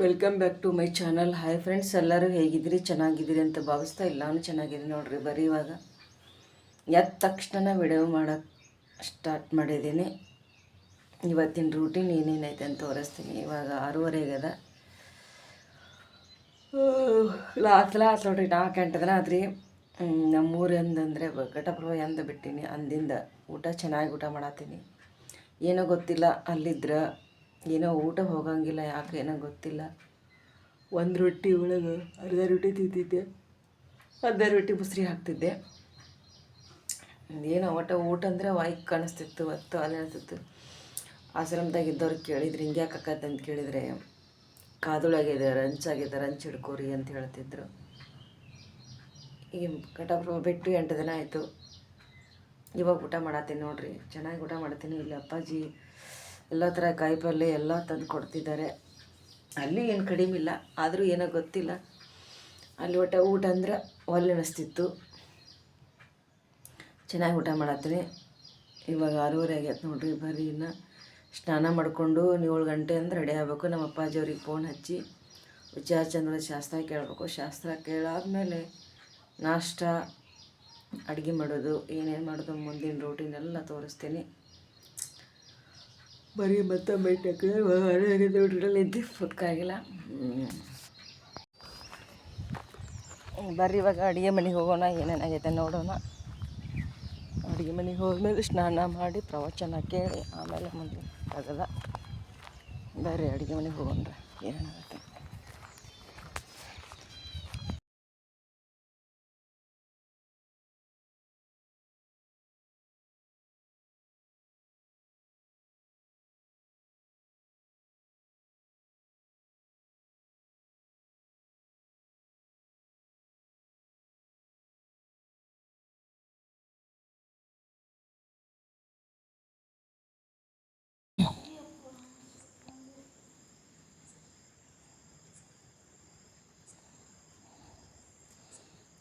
Welcome back to my channel hi friends ಎಲ್ಲರೂ ಹೇಗಿದ್ದೀರಿ? ಚೆನ್ನಾಗಿದ್ದೀರಿ ಅಂತ ಭಾವಿಸ್ತಾ ಎಲ್ಲಾನು ಚೆನ್ನಾಗಿದ್ದೀನಿ ನೋಡಿರಿ, ಬರೀ ಇವಾಗ ಎದ್ದ ತಕ್ಷಣ ವಿಡಿಯೋ ಮಾಡೋಕ್ಕೆ ಸ್ಟಾರ್ಟ್ ಮಾಡಿದ್ದೀನಿ. ಇವತ್ತಿನ ರೂಟೀನ್ ಏನೇನೈತೆ ಅಂತ ತೋರಿಸ್ತೀನಿ. ಇವಾಗ ಆರೂವರೆಗದ ಲಾತ್ ಲಾತ್ ನೋಡ್ರಿ, ನಾಲ್ಕು ಎಂಟು ದಿನ ಆದ್ರಿ. ನಮ್ಮೂರು ಎಂದಂದರೆ ಘಟಪ್ರಭ ಎಂದು ಬಿಟ್ಟೀನಿ. ಅಂದಿಂದ ಊಟ ಚೆನ್ನಾಗಿ ಊಟ ಮಾಡತ್ತೀನಿ ಏನೋ ಗೊತ್ತಿಲ್ಲ, ಅಲ್ಲಿದ್ರೆ ಏನೋ ಊಟ ಹೋಗಂಗಿಲ್ಲ, ಯಾಕೆ ಏನೋ ಗೊತ್ತಿಲ್ಲ. ಒಂದು ರೊಟ್ಟಿ ಒಳಗೆ ಅರ್ಧ ರೊಟ್ಟಿ ತಿಂತಿದ್ದೆ, ಅರ್ಧ ರೊಟ್ಟಿ ಮುಸ್ರಿ ಹಾಕ್ತಿದ್ದೆ. ಏನೋ ಒಟ್ಟು ಊಟ ಅಂದರೆ ವಾಯ್ಕ್ ಕಾಣಿಸ್ತಿತ್ತು, ಹೊತ್ತು ಅಲ್ಲಿ ಅನಿಸ್ತಿತ್ತು ಆಶ್ರಮದಾಗ ಇದ್ದವ್ರಿಗೆ ಕೇಳಿದ್ರು, ಹಿಂಗೆ ಯಾಕೆ ಆಕತ್ತೆ ಅಂತ ಕೇಳಿದರೆ, ಕಾದೊಳಗಿದೆ, ರಂಚಾಗಿದೆ, ರಂಚ್ ಹಿಡ್ಕೋರಿ ಅಂತ ಹೇಳ್ತಿದ್ರು. ಈಗ ಕಟಾಪ್ರಭ ಬಿಟ್ಟು ಎಂಟು ದಿನ ಆಯಿತು. ಇವಾಗ ಊಟ ಮಾಡತ್ತೀನಿ ನೋಡ್ರಿ. ಚೆನ್ನಾಗಿ ಊಟ ಮಾಡ್ತೀನಿ ಇಲ್ಲಿ ಅಪ್ಪಾಜಿ ಎಲ್ಲ ಥರ ಕಾಯಿ ಪಲ್ಯ ಎಲ್ಲ ತಂದು ಕೊಡ್ತಿದ್ದಾರೆ. ಅಲ್ಲಿ ಏನು ಕಡಿಮೆ ಇಲ್ಲ, ಆದರೂ ಏನೋ ಗೊತ್ತಿಲ್ಲ. ಅಲ್ಲಿ ಒಟ್ಟ ಊಟ ಅಂದ್ರೆ ಒಲ್ಲೆ ಅನಿಸ್ತಿತ್ತು ಚೆನ್ನಾಗಿ ಊಟ ಮಾಡತ್ತೀನಿ. ಇವಾಗ ಆರೂವರೆ ಆಗೈತೆ ನೋಡ್ರಿ, ಬರ್ರಿ ಇನ್ನು ಸ್ನಾನ ಮಾಡಿಕೊಂಡು ಏಳು ಗಂಟೆ ಅಂದ್ರೆ ರೆಡಿ ಆಗಬೇಕು. ನಮ್ಮ ಅಪ್ಪಾಜಿ ಅವ್ರಿಗೆ ಫೋನ್ ಹಚ್ಚಿ ವಿಚಾರ ಚಂದ್ರ ಶಾಸ್ತ್ರ ಕೇಳಬೇಕು. ಶಾಸ್ತ್ರ ಕೇಳಾದ್ಮೇಲೆ ನಾಷ್ಟ, ಅಡುಗೆ ಮಾಡೋದು, ಏನೇನು ಮಾಡೋದು ಮುಂದಿನ ರೂಟೀನ್ ಎಲ್ಲ ತೋರಿಸ್ತೀನಿ. ಬರೀ ಮತ್ತೆ ಮೈಟಕ್ಕೆ ಹುಡುಗರಲ್ಲಿ ಇದ್ದು ಫುಟ್ಕಾಗಿಲ್ಲ ಬರ್ರಿ, ಇವಾಗ ಅಡುಗೆ ಮನೆಗೆ ಹೋಗೋಣ ಏನೇನಾಗೈತೆ ನೋಡೋಣ. ಅಡುಗೆ ಮನೆಗೆ ಹೋದ್ಮೇಲೆ ಸ್ನಾನ ಮಾಡಿ ಪ್ರವಚನ ಕೇಳಿ, ಆಮೇಲೆ ಮುಂದೆ ಆಗಲ್ಲ. ಬರ್ರಿ, ಅಡುಗೆ ಮನೆಗೆ ಹೋಗೋಣ ಏನೇನಾಗುತ್ತೆ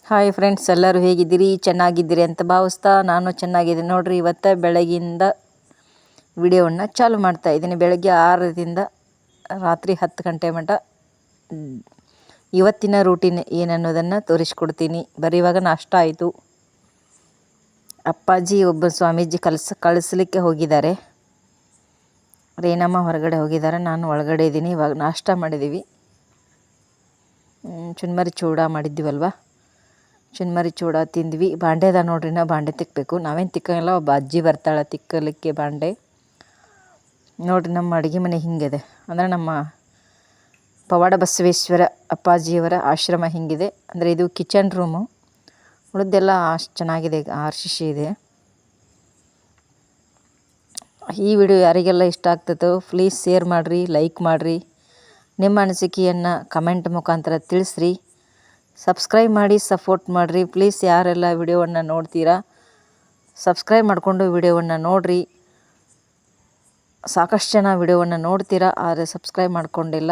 ಹಾಯ್ ಫ್ರೆಂಡ್ಸ್ ಎಲ್ಲರೂ ಹೇಗಿದ್ದೀರಿ? ಚೆನ್ನಾಗಿದ್ದೀರಿ ಅಂತ ಭಾವಿಸ್ತಾ ನಾನು ಚೆನ್ನಾಗಿದ್ದೀನಿ. ನೋಡಿರಿ, ಇವತ್ತು ಬೆಳಗಿಂದ ವಿಡಿಯೋವನ್ನು ಚಾಲು ಮಾಡ್ತಾ ಇದ್ದೀನಿ. ಬೆಳಗ್ಗೆ ಆರರಿಂದ ರಾತ್ರಿ ಹತ್ತು ಗಂಟೆ ಮಟ್ಟ ಇವತ್ತಿನ ರೂಟೀನ್ ಏನನ್ನೋದನ್ನು ತೋರಿಸ್ಕೊಡ್ತೀನಿ. ಬರೀ ಇವಾಗ ನಾಷ್ಟ ಆಯಿತು. ಅಪ್ಪಾಜಿ, ಒಬ್ಬ ಸ್ವಾಮೀಜಿ ಕಲಿಸ್, ಕಳಿಸ್ಲಿಕ್ಕೆ ಹೋಗಿದ್ದಾರೆ. ರೇಣಮ್ಮ ಹೊರಗಡೆ ಹೋಗಿದ್ದಾರೆ. ನಾನು ಒಳಗಡೆ ಇದ್ದೀನಿ. ಇವಾಗ ನಾಷ್ಟ ಮಾಡಿದ್ದೀವಿ. ಚುನ್ಮರಿ ಚೂಡ ಮಾಡಿದ್ದೀವಲ್ವ? ಚುನ್ಮರಿ ಚೂಡ ತಿಂದ್ವಿ. ಬಾಂಡೆ ಅದ ನೋಡ್ರಿ ನಾ ಬಾಂಡೆ ತಿಕ್ಕಬೇಕು ನಾವೇನು ತಿಕ್ಕಂಗಿಲ್ಲ, ಒಬ್ಬ ಅಜ್ಜಿ ಬರ್ತಾಳೆ ತಿಕ್ಕಲಿಕ್ಕೆ ಬಾಂಡೆ. ನೋಡ್ರಿ ನಮ್ಮ ಅಡುಗೆ ಮನೆ ಹಿಂಗಿದೆ. ಅಂದರೆ ನಮ್ಮ ಪವಾಡ ಬಸವೇಶ್ವರ ಅಪ್ಪಾಜಿಯವರ ಆಶ್ರಮ ಹಿಂಗಿದೆ. ಅಂದರೆ ಇದು ಕಿಚನ್ ರೂಮು. ಉಳಿದೆಲ್ಲ ಅಷ್ಟು ಚೆನ್ನಾಗಿದೆ, ಆರ್ ಇದೆ. ಈ ವಿಡಿಯೋ ಯಾರಿಗೆಲ್ಲ ಇಷ್ಟ ಆಗ್ತದೋ ಪ್ಲೀಸ್ ಶೇರ್ ಮಾಡಿರಿ ಲೈಕ್ ಮಾಡಿರಿ. ನಿಮ್ಮ ಅನಿಸಿಕೆಯನ್ನು ಕಮೆಂಟ್ ಮುಖಾಂತರ ತಿಳಿಸ್ರಿ. ಸಬ್ಸ್ಕ್ರೈಬ್ ಮಾಡಿ ಸಪೋರ್ಟ್ ಮಾಡಿರಿ. ಪ್ಲೀಸ್ ಯಾರೆಲ್ಲ ವಿಡಿಯೋವನ್ನು ನೋಡ್ತೀರಾ ಸಬ್ಸ್ಕ್ರೈಬ್ ಮಾಡಿಕೊಂಡು ವಿಡಿಯೋವನ್ನು ನೋಡಿರಿ. ಸಾಕಷ್ಟು ಜನ ವಿಡಿಯೋವನ್ನು ನೋಡ್ತೀರಾ, ಆದರೆ ಸಬ್ಸ್ಕ್ರೈಬ್ ಮಾಡಿಕೊಂಡಿಲ್ಲ.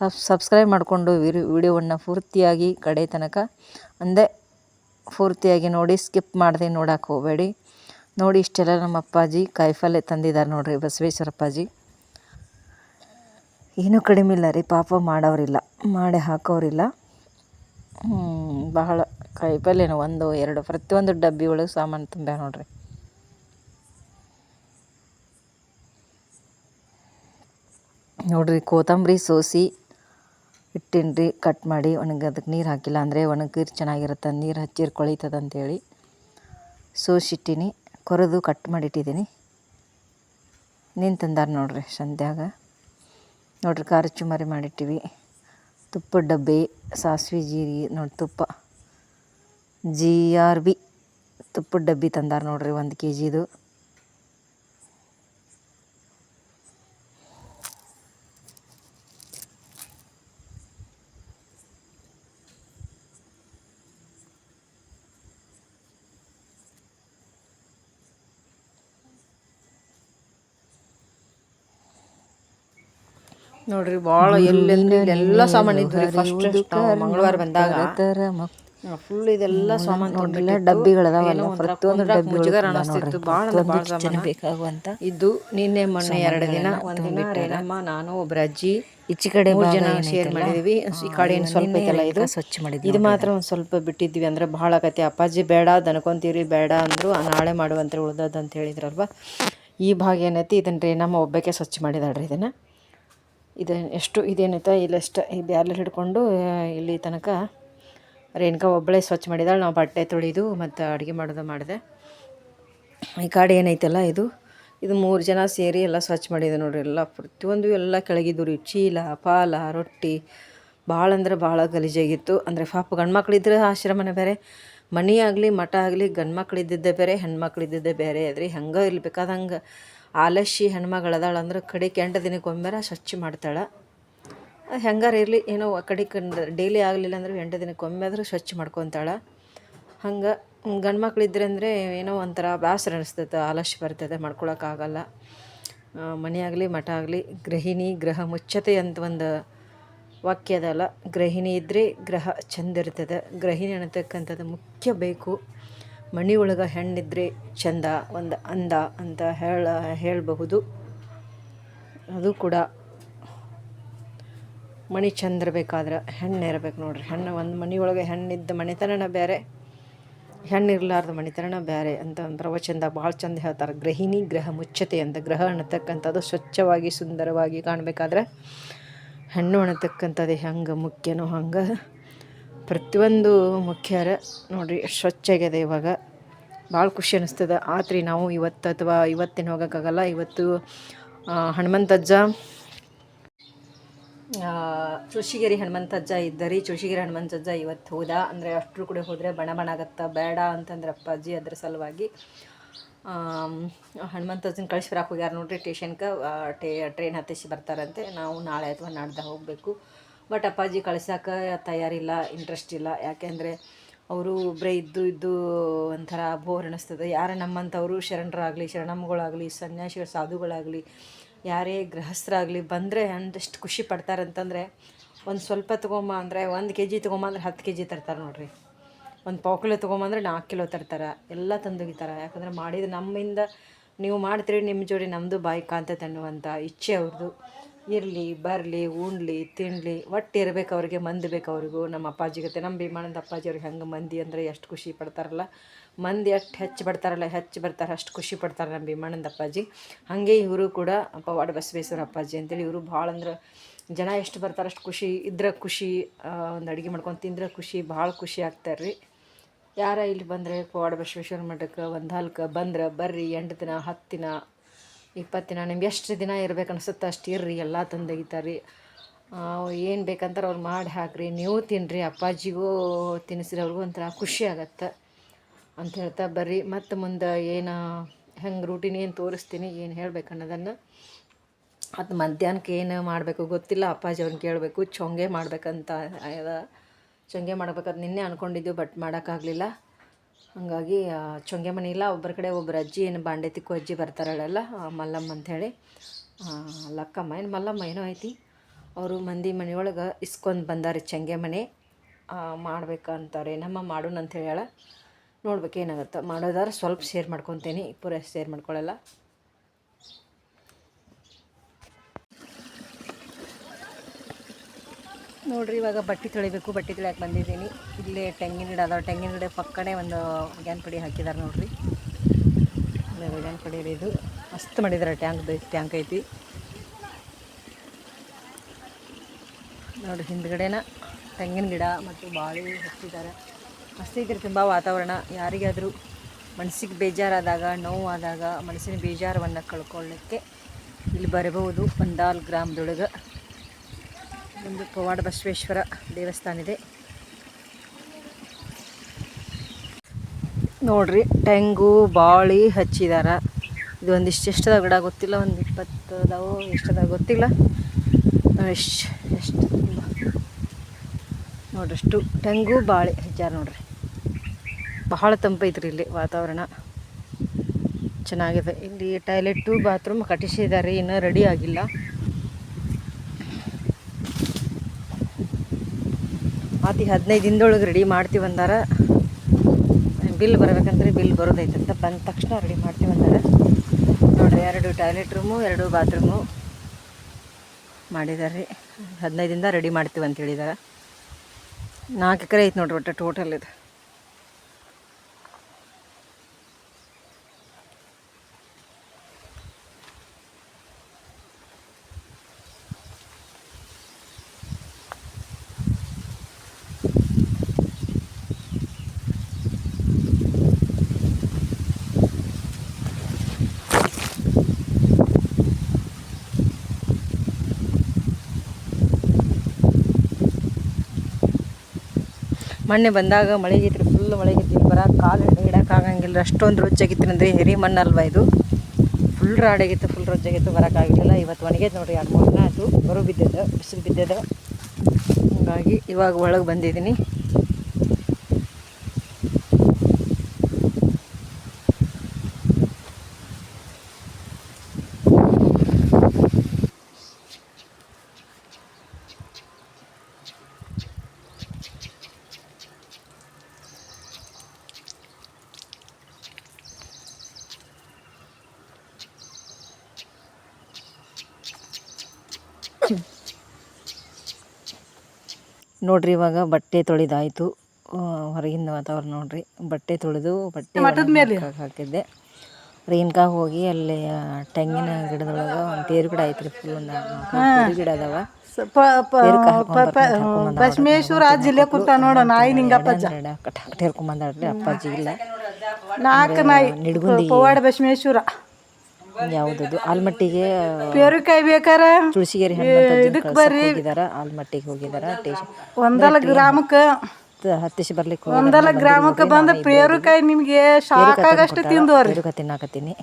ಸಬ್ ಸಬ್ಸ್ಕ್ರೈಬ್ ಮಾಡಿಕೊಂಡು ವಿರಿ, ವಿಡಿಯೋವನ್ನು ಪೂರ್ತಿಯಾಗಿ ಕಡೆ ತನಕ, ಅಂದೇ ಪೂರ್ತಿಯಾಗಿ ನೋಡಿ ಸ್ಕಿಪ್ ಮಾಡದೆ ನೋಡೋಕೆ ಹೋಗಬೇಡಿ. ನೋಡಿ, ಇಷ್ಟೆಲ್ಲ ನಮ್ಮ ಅಪ್ಪಾಜಿ ಕಾಯಿಫಲ್ಲೆ ತಂದಿದ್ದಾರೆ ನೋಡಿರಿ, ಬಸವೇಶ್ವರಪ್ಪಾಜಿ. ಏನೂ ಕಡಿಮೆ ಇಲ್ಲ ರೀ, ಪಾಪ ಮಾಡೋರಿಲ್ಲ ಮಾಡಿ ಹಾಕೋರಿಲ್ಲ ಬಹಳ ಕಾಯಿಪಲ್ಯನ ಒಂದು, ಎರಡು, ಪ್ರತಿಯೊಂದು ಡಬ್ಬಿ ಒಳಗೆ ಸಾಮಾನು ತುಂಬ್ಯಾ ನೋಡ್ರಿ. ನೋಡ್ರಿ, ಕೊತ್ತಂಬರಿ ಸೋಸಿ ಇಟ್ಟಿನ್ರಿ ಕಟ್ ಮಾಡಿ, ಒಣಗಿ ಅದಕ್ಕೆ ನೀರು ಹಾಕಿಲ್ಲ ಅಂದರೆ ಒಣಗಿರ್ ಚೆನ್ನಾಗಿರುತ್ತೆ, ನೀರು ಹಚ್ಚಿರ್ ಕೊಳಿತದೆ ಅಂತೇಳಿ ಸೋಸಿಟ್ಟಿನಿ, ಕೊರೆದು ಕಟ್ ಮಾಡಿಟ್ಟಿದ್ದೀನಿ ಇಟ್ಟಿದ್ದೀನಿ ತಂದಾರ ನೋಡ್ರಿ ಸಂಧ್ಯಾಗ ನೋಡ್ರಿ, ಖಾರ ಚುಮರಿ ಮಾಡಿಟ್ಟಿವಿ. ತುಪ್ಪದ ಡಬ್ಬಿ, ಸಾಸ್ವೆ ಜೀರಿಗೆ ನೋಡಿ ತುಪ್ಪ. ಜಿ ಆರ್ ಬಿ ತುಪ್ಪದ ಡಬ್ಬಿ ತಂದಾರ ನೋಡಿರಿ ಒಂದು ಕೆ ಜಿದು ನೋಡ್ರಿ ಬಹಳ ಎಲ್ಲೆಂದ್ರೆ ಎಲ್ಲ ಸಾಮಾನು ಇದ್ವು ಫಸ್ಟ್ ಮಂಗಳವಾರ ಬಂದಾಗ ಫುಲ್ ಇದೆಲ್ಲ ಸಾಮಾನು ನೋಡಿಲ್ಲ ಡಬ್ಬಿಗಳದಾವಲ್ಲ ಪ್ರತಿಯೊಂದು ಡಬ್ಬಿ ಮುಜುಗರ ಅನಿಸ್ತಿತ್ತು ಭಾಳ ಭಾಳ ಸಾಮಾನು. ಬೇಕಾಗುವಂತ ಇದು ನಿನ್ನೆ ಮೊನ್ನೆ ಎರಡು ದಿನ ಒಂದಿನ ರೇಣಮ್ಮ ನಾನು ಒಬ್ಬ ಅಜ್ಜಿ ಈಚೆ ಕಡೆ ಮೂರ್ ಜನ ಶೇರ್ ಮಾಡಿದೀವಿ. ಈ ಕಡೆ ಏನು ಸ್ವಲ್ಪ ಐತಲ್ಲ ಇದು? ಸ್ವಚ್ಛ ಮಾಡಿದ್ವಿ ಇದು ಮಾತ್ರ ಒಂದು ಸ್ವಲ್ಪ ಬಿಟ್ಟಿದ್ವಿ ಅಂದ್ರೆ ಭಾಳ ಕತೆ ಅಪ್ಪಾಜಿ ಬೇಡ ದನ್ಕೊಂತೀರಿ ಬೇಡ ಅಂದ್ರು ನಾಳೆ ಮಾಡುವಂತ ಉಳ್ದದ್ದು ಅಂತ ಹೇಳಿದ್ರಲ್ವ? ಈ ಭಾಗ ಏನೈತಿ? ಇದನ್ನ ರೇಣಮ್ಮ ಒಬ್ಬಕ್ಕೆ ಸ್ವಚ್ಛ ಮಾಡಿದಾಳ್ರಿ ಇದನ್ನ. ಇದು, ಎಷ್ಟು ಇದೇನೈತೆ ಎಷ್ಟು ಈ ಬ್ಯಾರ್ಲ ಹಿಡ್ಕೊಂಡು ಇಲ್ಲಿ ತನಕ ರೇಣುಕಾ ಒಬ್ಬಳೇ ಸ್ವಚ್ಛ ಮಾಡಿದಾಳೆ. ನಾವು ಬಟ್ಟೆ ತೊಳೆದು ಮತ್ತು ಅಡುಗೆ ಮಾಡೋದು ಮಾಡಿದೆ. ಈ ಕಾಡು ಏನೈತಲ್ಲ ಇದು? ಇದು ಮೂರು ಜನ ಸೇರಿ ಎಲ್ಲ ಸ್ವಚ್ಛ ಮಾಡಿದೆ ನೋಡ್ರಿ. ಎಲ್ಲ ಪ್ರತಿಯೊಂದು ಎಲ್ಲ ಕೆಳಗಿದ್ದು ರೀ. ಚೀಲ, ಪಾಲ, ರೊಟ್ಟಿ, ಭಾಳ ಅಂದ್ರೆ ಭಾಳ ಗಲೀಜಾಗಿತ್ತು. ಅಂದರೆ ಪಾಪ ಗಂಡ್ಮಕ್ಳಿದ್ರೆ ಆಶ್ರಮನೇ ಬೇರೆ. ಮನೆ ಆಗಲಿ, ಮಠ ಆಗಲಿ ಗಂಡ್ಮಕ್ಳು ಇದ್ದಿದ್ದೇ ಬೇರೆ ಹೆಣ್ಮಕ್ಳು ಇದ್ದಿದ್ದೇ ಬೇರೆ. ಅದ್ರಿ ಹಂಗೆ ಇಲ್ಲಿ ಬೇಕಾದಂಗೆ ಆಲಸ್ಯ ಹೆಣ್ಮಗಳು ಅಂದ್ರೆ ಕಡೆಗೆ ಎಂಟು ದಿನಕ್ಕೊಮ್ಮೆರ ಸ್ವಚ್ಛ ಮಾಡ್ತಾಳೆ. ಹೆಂಗಾರು ಇರಲಿ, ಏನೋ ಕಡೆ ಕಂಡು ಡೈಲಿ ಆಗಲಿಲ್ಲ ಅಂದ್ರೆ ಎಂಟು ದಿನಕ್ಕೊಮ್ಮೆ ಆದರೂ ಸ್ವಚ್ಛ ಮಾಡ್ಕೊತಾಳೆ. ಹಂಗೆ ಗಂಡು ಮಕ್ಳಿದ್ರೆ ಅಂದರೆ ಏನೋ ಒಂಥರ ಬೇಸರ ಅನಿಸ್ತೈತೆ, ಆಲಸ್ಯ ಬರ್ತದೆ ಮಾಡ್ಕೊಳಕ್ಕಾಗಲ್ಲ ಮನೆ ಮಠ ಆಗಲಿ, ಗೃಹಿಣಿ, ಗೃಹ ಮುಚ್ಚತೆ ಅಂತ ಒಂದು ವಾಕ್ಯ ಅದಲ್ಲ. ಗೃಹಿಣಿ ಇದ್ದರೆ ಗ್ರಹ ಚಂದ ಇರ್ತದೆ. ಗೃಹಿಣಿ ಅನ್ನತಕ್ಕಂಥದ್ದು ಮುಖ್ಯ ಬೇಕು. ಮನೆ ಒಳಗೆ ಹೆಣ್ಣಿದ್ರೆ ಚಂದ, ಒಂದು ಅಂದ ಅಂತ ಹೇಳ, ಹೇಳಬಹುದು. ಅದು ಕೂಡ ಮಣಿ ಚಂದ ಇರ್ಬೇಕಾದ್ರೆ ಹೆಣ್ಣು ಇರ್ಬೇಕು ನೋಡ್ರಿ. ಹೆಣ್ಣು ಒಂದು ಮನೆಯೊಳಗೆ ಹೆಣ್ಣಿದ್ದ ಮನೆತನನ ಬೇರೆ ಹೆಣ್ಣು ಇರಲಾರ್ದ ಮನೆತನ ಬೇರೆ ಅಂತ ಪ್ರವಚನದಾಗ ಭಾಳ ಚಂದ ಹೇಳ್ತಾರೆ. ಗೃಹಿಣಿ ಗ್ರಹ ಮುಚ್ಚತೆ ಅಂತ, ಗ್ರಹ ಅನ್ನತಕ್ಕಂಥದ್ದು ಸ್ವಚ್ಛವಾಗಿ ಸುಂದರವಾಗಿ ಕಾಣಬೇಕಾದ್ರೆ ಹೆಣ್ಣು ಅನ್ನತಕ್ಕಂಥದ್ದು ಹೆಂಗೆ ಮುಖ್ಯನೋ ಹಂಗೆ ಪ್ರತಿಯೊಂದು ಮುಖ್ಯರ ನೋಡಿರಿ ಎಷ್ಟು ಸ್ವಚ್ಛ ಆಗ್ಯದ ಇವಾಗ. ಭಾಳ ಖುಷಿ ಅನಿಸ್ತದೆ. ಆತ್ರಿ ನಾವು ಇವತ್ತು ಅಥವಾ ಇವತ್ತಿನ ಹೋಗೋಕ್ಕಾಗಲ್ಲ. ಇವತ್ತು ಹನುಮಂತಜ್ಜ ಆ, ಚುರ್ಶಿಗಿರಿ ಹನುಮಂತಜ್ಜ ಇದ್ದರಿ. ಚುರ್ಶಿಗಿರಿ ಹನುಮಂತಜ್ಜ ಇವತ್ತು ಹೋದ. ಅಂದರೆ ಅಷ್ಟರು ಕೂಡ ಹೋದರೆ ಬಣ ಬಣ ಆಗತ್ತ? ಬೇಡ ಅಂತಂದ್ರೆ ಅಪ್ಪಾಜಿ ಅದ್ರ ಸಲುವಾಗಿ. ಹನುಮಂತಜ್ಜನ ಕಳಿಸ್ಬರಕ್ಕೆ ಹೋಗ್ಯಾರ ನೋಡ್ರಿ. ಟೇಷನ್ಗೆ ಟ್ರೈನ್ ಹತ್ತಿಸಿ ಬರ್ತಾರಂತೆ. ನಾವು ನಾಳೆ ಅಥವಾ ನಾಡ್ದ ಹೋಗಬೇಕು. ಬಟ್ ಅಪ್ಪಾಜಿ ಕಳ್ಸೋಕೆ ತಯಾರಿಲ್ಲ ಇಂಟ್ರೆಸ್ಟ್ ಇಲ್ಲ. ಯಾಕೆಂದರೆ ಅವರು ಒಬ್ಬರೇ ಇದ್ದು ಇದ್ದು ಒಂಥರ ಬೋರ್ ಅನ್ನಿಸ್ತದೆ. ಯಾರ ನಮ್ಮಂಥವರು ಶರಣರಾಗಲಿ, ಶರಣಮ್ಮಗಳಾಗಲಿ, ಸನ್ಯಾಸಿಗಳ, ಸಾಧುಗಳಾಗಲಿ, ಯಾರೇ ಗೃಹಸ್ಥರಾಗಲಿ ಬಂದರೆ ಅಂದಷ್ಟು ಖುಷಿ ಪಡ್ತಾರೆ ಅಂತಂದರೆ ಒಂದು ಸ್ವಲ್ಪ ತೊಗೊಂಬ ಅಂದರೆ ಒಂದು ಕೆ ಜಿ ತೊಗೊಂಬ ಅಂದ್ರೆ ಹತ್ತು ಕೆ ಜಿ ತರ್ತಾರೆ ನೋಡಿರಿ. ಒಂದು ಪಾವು ಕಿಲೋ ತೊಗೊಂಬಂದ್ರೆ ನಾಲ್ಕು ಕಿಲೋ ತರ್ತಾರೆ. ಎಲ್ಲ ತಂದೊಗಿತಾರೆ. ಯಾಕಂದರೆ ಮಾಡಿದ ನಮ್ಮಿಂದ ನೀವು ಮಾಡ್ತೀರಿ ನಿಮ್ಮ ಜೋಡಿ ನಮ್ಮದು ಬಾಯಿ ಕಾಂತ ಅನ್ನುವಂಥ ಇಚ್ಛೆ ಅವ್ರದ್ದು ಇರಲಿ, ಬರಲಿ, ಉಣ್ಲಿ ತಿನ್ನಲಿ ಒಟ್ಟು ಇರ್ಬೇಕು ಅವ್ರಿಗೆ, ಮಂದಿ ಬೇಕು ಅವ್ರಿಗೂ. ನಮ್ಮ ಅಪ್ಪಾಜಿ ಗತೆ, ನಮ್ಮ ಭೀಮಾನಂದ ಅಪ್ಪಾಜಿ ಅವ್ರಿಗೆ ಹೆಂಗೆ ಮಂದಿ ಅಂದರೆ ಎಷ್ಟು ಖುಷಿ ಪಡ್ತಾರಲ್ಲ. ಮಂದಿ ಎಷ್ಟು ಹೆಚ್ಚು ಬರ್ತಾರಲ್ಲ, ಹೆಚ್ಚು ಬರ್ತಾರೆ, ಅಷ್ಟು ಖುಷಿ ಪಡ್ತಾರೆ ನಮ್ಮ ಭೀಮಾನಂದ ಅಪ್ಪಾಜಿ. ಹಾಗೆ ಇವರು ಕೂಡ ಪವಾಡ ಬಸವೇಶ್ವರ ಅಪ್ಪಾಜಿ ಅಂತೇಳಿ ಇವರು ಭಾಳ ಅಂದ್ರೆ ಜನ ಎಷ್ಟು ಬರ್ತಾರೆ, ಅಷ್ಟು ಖುಷಿ ಇದ್ರೆ ಖುಷಿ ಒಂದು ಅಡುಗೆ ಮಾಡ್ಕೊಂಡು ತಿಂದ್ರೆ ಖುಷಿ, ಭಾಳ ಖುಷಿ ಆಗ್ತಾರೆ ರೀ ಯಾರ ಇಲ್ಲಿ ಬಂದರೆ ಪವಾಡ ಬಸವೇಶ್ವರ ಮಠಕ್ಕೆ, ಒಂದು ಹಾಲ್ಕ ಬಂದ್ರೆ ಬರ್ರಿ, ಎಂಟು ದಿನ, ಹತ್ತು ದಿನ ಇಪ್ಪತ್ತು ದಿನ, ನಿಮ್ಗೆ ಎಷ್ಟು ದಿನ ಇರ್ಬೇಕು ಅನ್ಸುತ್ತೆ ಅಷ್ಟು ಇರ್ರಿ, ಎಲ್ಲ ತಂದೊಗಿತಾರೆ ಏನು ಬೇಕಂತಾರೆ ಅವ್ರು ಮಾಡಿ ಹಾಕ್ರಿ. ನೀವು ತಿನ್ನಿರಿ ಅಪ್ಪಾಜಿಗೂ ತಿನ್ನಿಸ್ರಿ ಅವ್ರಿಗೂ ಒಂಥರ ಖುಷಿ ಆಗತ್ತೆ ಅಂತ ಹೇಳ್ತಾ ಬರ್ರಿ. ಮತ್ತು ಮುಂದೆ ಏನು, ಹೆಂಗೆ ರೂಟೀನ್ ಏನು ತೋರಿಸ್ತೀನಿ, ಏನು ಹೇಳ್ಬೇಕು ಅನ್ನೋದನ್ನು. ಅದು ಮಧ್ಯಾಹ್ನಕ್ಕೆ ಏನು ಮಾಡಬೇಕು ಗೊತ್ತಿಲ್ಲ, ಅಪ್ಪಾಜಿ ಅವ್ರನ್ನ ಕೇಳಬೇಕು. ಚೊಂಗೆ ಮಾಡ್ಬೇಕಂತ ಚೊಂಗೆ ಮಾಡ್ಬೇಕಂತ ನಿನ್ನೆ ಅಂದ್ಕೊಂಡಿದ್ದು ಬಟ್ ಮಾಡೋಕ್ಕಾಗಲಿಲ್ಲ ಹಾಗಾಗಿ ಚೊಂಗೆ ಮನೆ ಇಲ್ಲ, ಒಬ್ಬರ ಕಡೆ ಒಬ್ಬರು ಅಜ್ಜಿ, ಏನು ಬಾಂಡೆ ತಿಕ್ಕು ಅಜ್ಜಿ ಬರ್ತಾರಳಲ್ಲ ಮಲ್ಲಮ್ಮ ಅಂಥೇಳಿ. ಲಕ್ಕಮ್ಮ, ಏನು ಮಲ್ಲಮ್ಮ, ಏನೋ ಐತಿ. ಅವರು ಮಂದಿ ಮನೆಯೊಳಗೆ ಇಸ್ಕೊಂಡು ಬಂದಾರೆ ಚಂಗೆ ಮನೆ. ಮಾಡ್ಬೇಕಂತಾರೆ ನಮ್ಮ ಮಾಡೋಣ ಅಂತ ಹೇಳ. ನೋಡ್ಬೇಕು ಏನಾಗುತ್ತೆ. ಮಾಡೋದಾದ್ರೆ ಸ್ವಲ್ಪ ಶೇರ್ ಮಾಡ್ಕೊತೀನಿ ಪೂರ ಶೇರ್ ಮಾಡ್ಕೊಳ್ಳಲ್ಲ. ನೋಡ್ರಿ, ಇವಾಗ ಬಟ್ಟೆ ತೊಳಿಬೇಕು, ಬಟ್ಟೆ ತೊಳಿಯಕ್ಕೆ ಬಂದಿದ್ದೀನಿ. ಇಲ್ಲೇ ತೆಂಗಿನ ಗಿಡ ಅದಾವ, ತೆಂಗಿನ ಗಿಡ ಪಕ್ಕನೇ ಒಂದು ಗ್ಯಾನ್ ಪಡಿ ಹಾಕಿದ್ದಾರೆ ನೋಡ್ರಿ. ಗ್ಯಾನ್ ಪಡಿ ಇದು ಮಸ್ತ್ ಮಾಡಿದ್ದಾರೆ ಟ್ಯಾಂಕ್ ಟ್ಯಾಂಕ್ ಐತಿ. ನೋಡ್ರಿ, ಹಿಂದ್ಗಡೆನ ತೆಂಗಿನ ಗಿಡ ಮತ್ತು ಬಾಳೆ ಹಚ್ಚಿದ್ದಾರೆ ಮಸ್ತ್ ಐತ್ರಿ, ತುಂಬ ವಾತಾವರಣ. ಯಾರಿಗಾದರೂ ಮನಸ್ಸಿಗೆ ಬೇಜಾರಾದಾಗ, ನೋವಾದಾಗ ಮನಸ್ಸಿನ ಬೇಜಾರವನ್ನು ಕಳ್ಕೊಳ್ಳೋಕ್ಕೆ ಇಲ್ಲಿ ಬರಬಹುದು. ಪಂದಾಲ್ ಗ್ರಾಮದೊಳಗೆ. ಒಂದು ಪವಾಡ ಬಸವೇಶ್ವರ ದೇವಸ್ಥಾನ ಇದೆ. ನೋಡ್ರಿ, ತೆಂಗು, ಬಾಳಿ ಹಚ್ಚಿದಾರ. ಇದು ಒಂದಿಷ್ಟು ಎಷ್ಟದ ಗಿಡ ಗೊತ್ತಿಲ್ಲ, ಒಂದು ಇಪ್ಪತ್ತು ಅದಾವು ಎಷ್ಟದ ಗೊತ್ತಿಲ್ಲ. ಎಷ್ಟು ಎಷ್ಟು ನೋಡ್ರಿ ಅಷ್ಟು ತೆಂಗು, ಬಾಳೆ ಹಚ್ಚಾರ ನೋಡ್ರಿ. ಬಹಳ ತಂಪೈತ್ರಿ ಇಲ್ಲಿ ವಾತಾವರಣ. ಚೆನ್ನಾಗಿದೆ. ಇಲ್ಲಿ ಟಾಯ್ಲೆಟು ಬಾತ್ರೂಮ್ ಕಟ್ಟಿಸಿದ್ದಾರೆ ಇನ್ನೂ ರೆಡಿ ಆಗಿಲ್ಲ. ಆತಿ ಹದಿನೈದು ದಿನದೊಳಗೆ ರೆಡಿ ಮಾಡ್ತೀವಿ ಅಂದಾರ. ಬಿಲ್ ಬರಬೇಕಂದ್ರೆ ಬಿಲ್ ಬರೋದೈತಂತ ಬಂದ ತಕ್ಷಣ ರೆಡಿ ಮಾಡ್ತೀವಿ ಅಂದಾರ. ನೋಡ್ರಿ, ಎರಡು ಟಾಯ್ಲೆಟ್ ರೂಮು ಎರಡು ಬಾತ್ರೂಮು ಮಾಡಿದ್ದಾರೆ ರೀ ಹದಿನೈದಿಂದ ರೆಡಿ ಮಾಡ್ತೀವಿ ಅಂತ ಹೇಳಿದಾರೆ. ನಾಲ್ಕು ಎಕರೆ ಐತೆ ನೋಡ್ರಿ ಒಟ್ಟು ಟೋಟಲ್ ಇದು. ಮೊನ್ನೆ ಬಂದಾಗ ಮಳೆಗಿತ್ತು ಫುಲ್ ಮಳೆ ಗೀತ್ರಿ, ಬರೋಕೆ ಕಾಲು ಇಡೋಕ್ಕಾಗಂಗಿಲ್ಲ ಅಷ್ಟೊಂದು ರೊಚ್ಚಾಗಿತ್ತು ಅಂದರೆ ಎರಿ ಮಣ್ಣಲ್ವ ಇದು? ಫುಲ್ ರಾಡಾಗಿತ್ತು ಫುಲ್ ರೊಚ್ಚಾಗಿತ್ತು ಬರೋಕ್ಕಾಗಿಲ್ಲ ಇವತ್ತು ಒಣಗೈತೆ ನೋಡಿರಿ ಎರಡು ಮೂರು ದಿನ ಆಯಿತು. ಬರೋ ಬಿದ್ದಿದ್ದ ಬಿಸಿಲು ಬಿದ್ದಿದ್ದ ಹಾಗಾಗಿ ಇವಾಗ ಒಳಗೆ ಬಂದಿದ್ದೀನಿ. ನೋಡ್ರಿ ಇವಾಗ ಬಟ್ಟೆ ತೊಳೆದಾಯ್ತು. ಹೊರಗಿನ ವಾತಾವರಣ ನೋಡ್ರಿ. ಬಟ್ಟೆ ತೊಳೆದು ಬಟ್ಟೆ ಹಾಕಿದ್ದೆ. ರೇನ್ಕಾ ಹೋಗಿ ಅಲ್ಲಿ ತೆಂಗಿನ ಗಿಡದೊಳಗ ಒಂದು ತೇರು ಗಿಡ ಐತ್ರಿ ಫುಲ್ ಒಂದು ಗಿಡ ಅದಾವ. ಬಸವೇಶ್ವರ ಜಿಲ್ಲೆ ಕುಂತ ನೋಡ ನಾಯಿ ನಿಂಗಪ್ಪ ಹೇರ್ಕೊಂಬಂದಾಡ್ರಿ ಅಪ್ಪಾಜಿ ಇಲ್ಲ. ನಾಲ್ಕು ನಾಯಿ ನಿಡ್ಗುಂದಿ. ಪವಾಡ ಬಸವೇಶ್ವರ ಯಾವುದದು? ಆಲ್ಮಟ್ಟಿಗೆ ಪೇರುಕಾಯಿ ಬೇಕಾರ? ಇದಕ್ಕೆ ಬರ್ರಿ. ಹೋಗಿದಾರ ಆಲ್ಮಟ್ಟಿಗೆ ಹೋಗಿದಾರ ಒಂದಲ್ಲ ಗ್ರಾಮಕ್ಕೆ? ಹತ್ತಿಸಿ ಬರ್ಲಿಕ್ಕೆ ಒಂದಲ್ಲ ಗ್ರಾಮಕ್ಕೆ ಬಂದ ಪೇರುಕಾಯಿ ನಿಮ್ಗೆ ಸಾಕಾಗಷ್ಟು ತಿಂದವ್ರಿ ಹೋಗಿ ತಿನ್ನಾಕತ್ತೀನಿ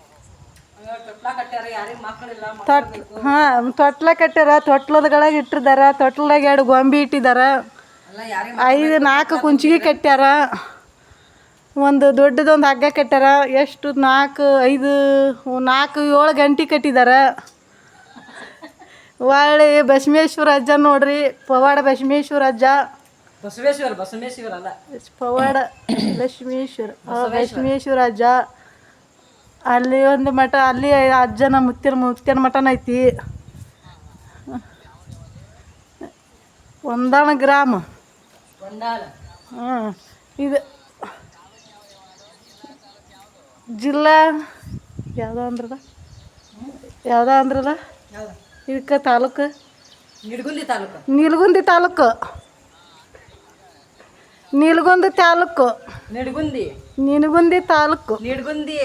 ತೊಟ್ ಹಾಂ ತೊಟ್ಲ ಕಟ್ಟಾರ ತೊಟ್ಲದೊಳಗ ಇಟ್ಟಿದಾರ ತೊಟ್ಲದಾಗ ಎರಡು ಗೊಂಬಿ ಇಟ್ಟಿದಾರ ಐದು ನಾಲ್ಕು ಕುಂಚಿಗೆ ಕಟ್ಟ್ಯಾರ. ಒಂದು ದೊಡ್ಡದೊಂದು ಹಗ್ಗ ಕಟ್ಟಾರ ಎಷ್ಟು ನಾಲ್ಕು ಐದು ನಾಲ್ಕು ಏಳು ಗಂಟೆ ಕಟ್ಟಿದಾರ. ಒಳ್ಳೆ ಬಸವೇಶ್ವರ ಅಜ್ಜ ನೋಡ್ರಿ ಪವಾಡ ಬಸವೇಶ್ವರ ಅಜ್ಜ. ಬಸವೇಶ್ವರ ಬಸವೇಶ್ವರ ಅಲ್ಲ. ಪವಾಡ ಲಕ್ಷ್ಮೇಶ್ವರ ಲಕ್ಷ್ಮೇಶ್ವರ ಅಜ್ಜ. ಅಲ್ಲಿ ಒಂದು ಮಠ ಅಲ್ಲಿ ಅಜ್ಜನ ಮುತ್ತಿನ ಮುತ್ತಿನ ಮಠನ ಐತಿ. ಒಂದಾಣ ಗ್ರಾಮ. ಹ್ಞೂ ಇದು ಜಿಲ್ಲಾ ಯಾವುದ ಅಂದ್ರದ? ಯಾವುದ ಅಂದ್ರದ? ಇದಕ್ಕೆ ತಾಲೂಕು? ನಿಲ್ಗುಂದಿ ತಾಲೂಕು. ನಿಲ್ಗುಂದಿ ತಾಲೂಕು. ನಿಲ್ಗುಂದಿ ತಾಲೂಕು. ನಿಡ್ಗುಂದಿ. ನಿನಗುಂದಿ ತಾಲೂಕು. ನಿಡ್ಗುಂದಿ.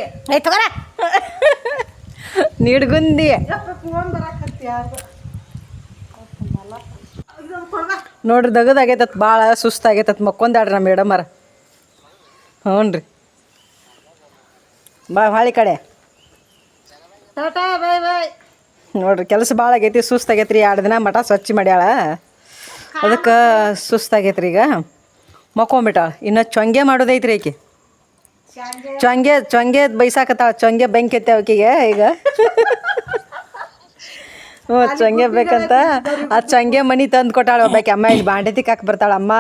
ನಿಡ್ಗುಂದಿ. ನೋಡ್ರಿ ದಗದಾಗೈತತ್ ಭಾಳ ಸುಸ್ತಾಗೈತತ್ ಮಕ್ಕೊಂದಾಡ್ರಿ ನಮ್ಮ ಮೇಡಮರ ಹ್ಞೂ ರೀ ಬಾ ಹಾಳಿ ಕಡೆ. ಟಾಟಾ ನೋಡ್ರಿ ಕೆಲಸ ಭಾಳ ಆಗೈತಿ ಸುಸ್ತಾಗೈತ್ರಿ ಎರಡು ದಿನ ಮಠ ಸ್ವಚ್ಛ ಮಾಡ್ಯಾಳ. ಅದಕ್ಕೆ ಸುಸ್ತಾಗೈತ್ರಿ ಈಗ. ಮಕ್ಕೊಂಬಿಟ್ಟಾಳ ಇನ್ನು ಚೊಂಗೆ ಮಾಡೋದೈತ್ರಿ ಆಕೆ ಚೊಂಗೆ ಚೊಂಗೆ ಬೈಸಾಕತ್ತಾಳ ಚೊಂಗೆ ಬೆಂಕಿ ಎತ್ತೆ ಆಕಿಗೆ ಈಗ. ಹ್ಞೂ ಚೊಂಗೆ ಬೇಕಂತ. ಆ ಚೊಂಗೆ ಮನಿ ತಂದು ಕೊಟ್ಟಾಳ ಒಬ್ಬಾಕಿ ಅಮ್ಮ ಇಲ್ಲಿ ಬಾಂಡೆ ತಿಕ್ಕಾಕ ಬರ್ತಾಳ ಅಮ್ಮ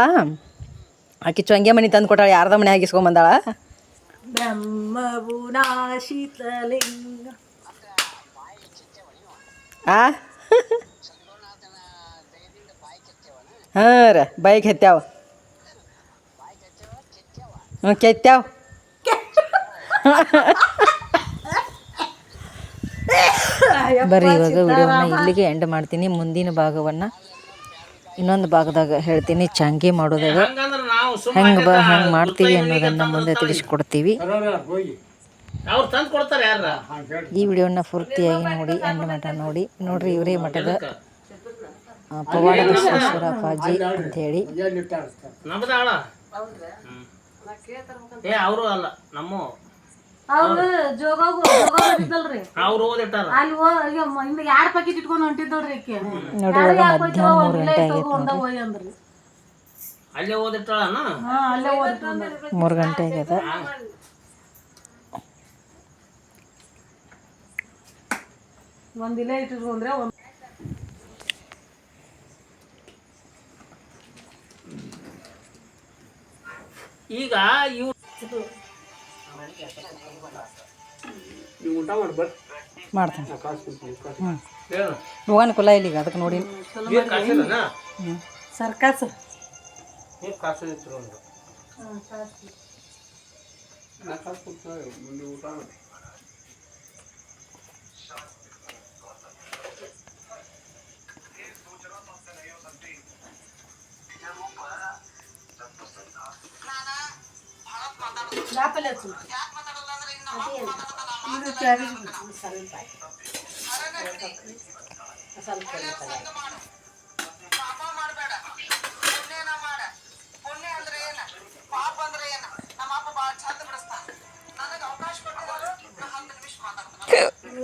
ಆಕಿ ಚೊಂಗೆ ಮನಿ ತಂದು ಕೊಟ್ಟಾಳ ಯಾರ್ದ ಮನೆ ಹಾಕಿಸ್ಕೊಂಬಂದಾಳ. ಬ್ರಹ್ಮಗುಣಾ ನಾಶಿತಲಿಂಗ. ಆ? ಹಾಂ ರೀ ಬೈಕ್ ಹೆತ್ತಾವ ಹ್ಞೂ ಕೆತ್ತಾವ ಬರ್ರಿ ಇವಾಗ ವಿಡಿಯೋನ ಇಲ್ಲಿಗೆ ಎಂಡ್ ಮಾಡ್ತೀನಿ. ಮುಂದಿನ ಭಾಗವನ್ನು ಇನ್ನೊಂದು ಭಾಗದಾಗ ಹೇಳ್ತೀನಿ. ಚಂಗಿ ಮಾಡೋದಾಗ. ಹೆಂಗೆ ಬ ಹೆಂಗೆ ಮಾಡ್ತೀವಿ ಅನ್ನೋದನ್ನು ಮುಂದೆ ತಿಳಿಸ್ಕೊಡ್ತೀವಿ. ಈ ವಿಡಿಯೋನ ಪೂರ್ತಿಯಾಗಿ ನೋಡಿ ಎಂಡ್ ಮಠ ನೋಡಿ. ನೋಡ್ರಿ ಇವರೇ ಮಠದ ಆ, ಪವಾಡ ಬಸವೇಶ್ವರ ಅಪ್ಪಾಜಿ ಅಂಥೇಳಿ ಅವರು ಅಲ್ಲ ನಮ್ಮ ಅವ್ರು ಜೋಗಾಗು ಜೋಗಾಗ ಇದ್ದಲ್ರಿ ಅವ್ರು ಓದಿಟ್ಟಾರ ಅಲ್ಲಿ ಪ್ಯಾಕೆಟ್ ಇಟ್ಕೊಂಡು ಹೊಂಟಿದ್ದಲ್ರಿ ಆಕಿ ಮಧ್ಯಾಹ್ನ ಮೂರು ಗಂಟೆ ಆಗೈತೆ ಒಂದ ಹೋಯ್ ಅಂದ್ರಿ ಅಲ್ಲೇ ಓದಿಟ್ಟಾಳನ ಮೂರು ಗಂಟೆ ಆಗ್ಯದ? ಒಂದ್ ಇಲ್ಲೇ ಇಟ್ಟಿಟ್ಕೊಂಡ್ರೆ ಒಂದು ಈಗ ಇವು ಊಟ ಮಾಡ್ತಾನೆ. ಕುಲ ಇಲ್ಲಿಗ ಅದಕ್ಕೆ ನೋಡಿ. ನೀರು ಕಾಸಿಲ್ಲನ ಸರ್ಕಸ್ ನೀರು ಕಾಸಿದ್ರು ಒಂದು ಕಟ್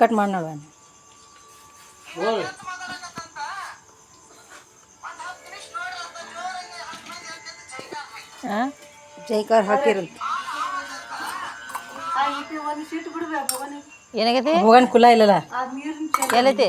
ಕಟ್ ಮಾಡಿ ನೋಡುವ ಹೋಗಿ ಹಾಂ ಜೈಕಾರ ಹಾಕಿರಂತ ಏನಾಗೈತಿ? ಹೋಗೋಣ ಕುಲ ಇಲ್ಲಲ್ಲ? ಎಲ್ಲೈತಿ?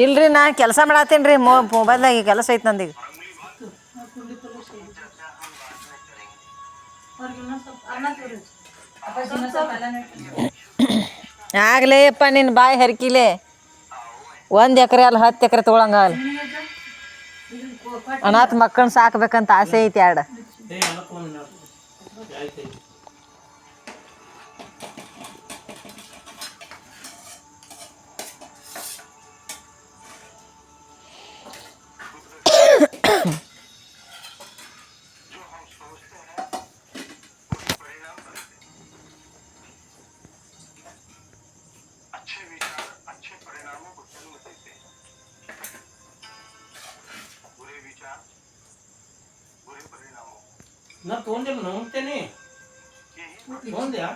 ಇಲ್ರಿ, ನಾ ಕೆಲಸ ಮಾಡತ್ತೀನಿ ರೀ ಮೊ ಮೊಬೈಲ್ದಾಗ ಕೆಲಸ ಐತೆ ನಂದೀಗ. ಆಗ್ಲೇ ಅಪ್ಪ ನಿನ್ನ ಬಾಯಿ ಹರಕಿಲೆ. ಒಂದು ಎಕರೆ ಅಲ್ಲಿ ಹತ್ತು ಎಕರೆ ತೊಗೊಳಂಗಲ್ಲ ಅನಾಥ ಮಕ್ಕಳನ್ನ ಸಾಕ್ಬೇಕಂತ ಆಸೆ ಐತಿ ಎರಡು ಏ ಎಲ್ಲ ತೊಗೊಂಡು ಆಯ್ತು ನಾ ತೊಗೊಂಡಿಲ್ಲ ನೋಡ್ತೇನೆ ತೊಗೊಂಡ್ಯಾ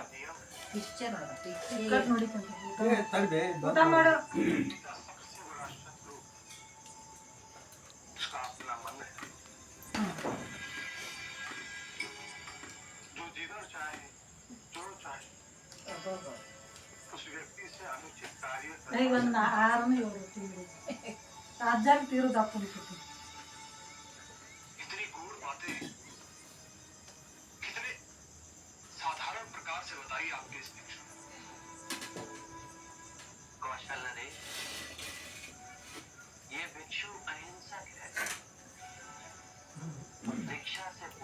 ಈಗ ಒಂದು ಆರನೇ ಏಳು ತಿಂಗಳು ಅಜ್ಜಾಗ ತೀರೋದು ಹಾಕೊಂಡಿರ್ತೀನಿ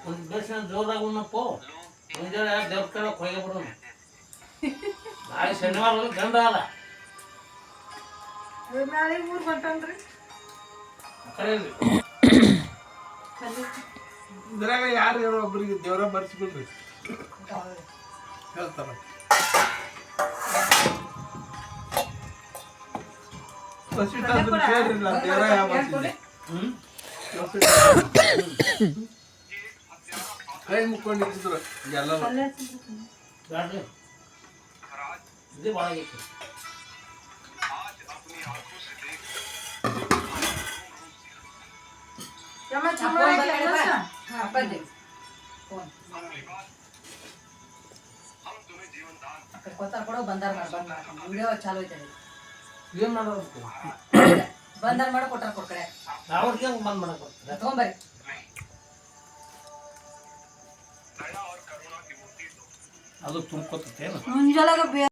ಒಂದು ಬೇಸಿನ ಜೋರಾಗ ಉಣ್ಣಪ್ಪ. ಮುಂಜಾನೆ ದೇವ್ರ ಕಡೆ ಹೋಗಿ ಬಿಡೋಣ ನಾಳೆ ಶನಿವಾರ ಒಂದು ಗಂಡ ಅದ ನಾಳೆ ಊರು ಬಂತಂದ್ರಿ ಕರೆಯಲ್ಲಿ ಇದ್ರಾಗ ಯಾರು ಯಾರೋ ಒಬ್ರಿಗೆ ದೇವ್ರ ಬರ್ಸ್ಬಿಡ್ರಿ ಹೇಳ್ತಾರ. ಕೇಳ್ರಿಲ್ಲ ದೇವ್ರ ಯಾವ ಬರ್ಸಿದ್ದೆ ಹ್ಞೂ ಕೈ ಮುಕ್ಕೊಂಡಿದ್ರು ಎಲ್ಲ ಬ್ಯಾಡ್ರಿ ಇದೇ ಭಾಳ ಆಗೈತಿ ಕೊಡ್ತಾರ ಕೊಡೋ ಬಂದಾರ ಮಾಡಿ ಬಂದ್ ಮಾಡ್ಕೊಂಡು ವಿಡಿಯೋ ಚಾಲು ಐತೆ ಏನು ಮಾಡೋದು ಬಂದಾರ ಮಾಡೋ ಕೊಟ್ಟಾರ ಕೊಡ್ ಕಡೆ. ಅವ್ರಿಗೆ ಹೆಂಗೆ ಬಂದ್ ಮಾಡಕ್ಕೆ ಬರ್ತದೆ. ತೊಗೊಂಬರ್ರಿ ಅದು ತುಂಬ್ಕೊತೇನು ಮುಂಜಾನೆ